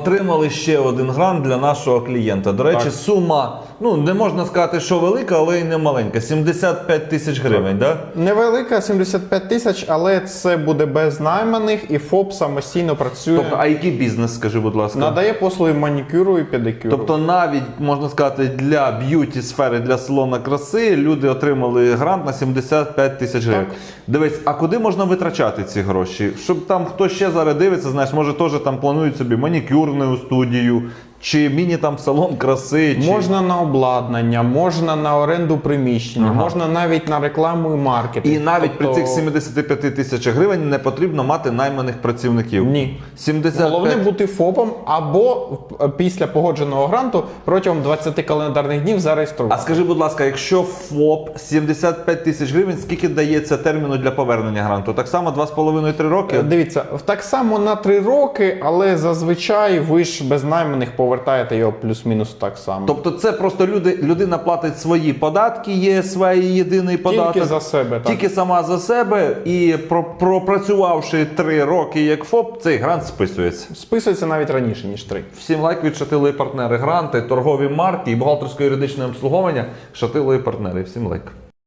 Отримали ще один грант для нашого клієнта. До речі, Так. сума, ну не можна сказати, що велика, але й не маленька. 75 тисяч гривень, так? Да? Невелика 75 тисяч, але це буде без найманих і ФОП самостійно працює. Тобто, а який бізнес, скажи, будь ласка? Надає послуги манікюру і педикюру. Тобто навіть можна сказати для б'юті сфери, для салона краси люди отримали грант на 75 тисяч гривень. Так. Дивись, а куди можна витрачати ці гроші? Щоб там хто ще зараз дивиться, знаєш, може теж там планують собі манікюрну студію, чи міні там салон краси, чи Можна на обладнання, можна на оренду приміщення, Ага. можна навіть на рекламу і маркетинг. і навіть при Тобто, цих 75 тисячах гривень не потрібно мати найманих працівників. Ні. 75 Головне бути ФОПом або після погодженого гранту протягом 20 календарних днів А зареєструвати. скажи, будь ласка, якщо ФОП 75 тисяч гривень, скільки дається терміну для повернення гранту? Так само 2,5-3 роки? Е, Дивіться, так само на 3 роки, але зазвичай ви ж без найманих повертаєте його плюс-мінус так само. Тобто це просто люди, людина платить свої податки, є свій єдиний податок. Тільки за себе, так. Тільки сама за себе, і про, пропрацювавши 3 роки як ФОП, цей грант списується. Списується навіть раніше, ніж 3. Всім лайк від шатилої партнери. Гранти, торгові марки і бухгалтерсько-юридичне обслуговування шатилої партнери. Всім лайк.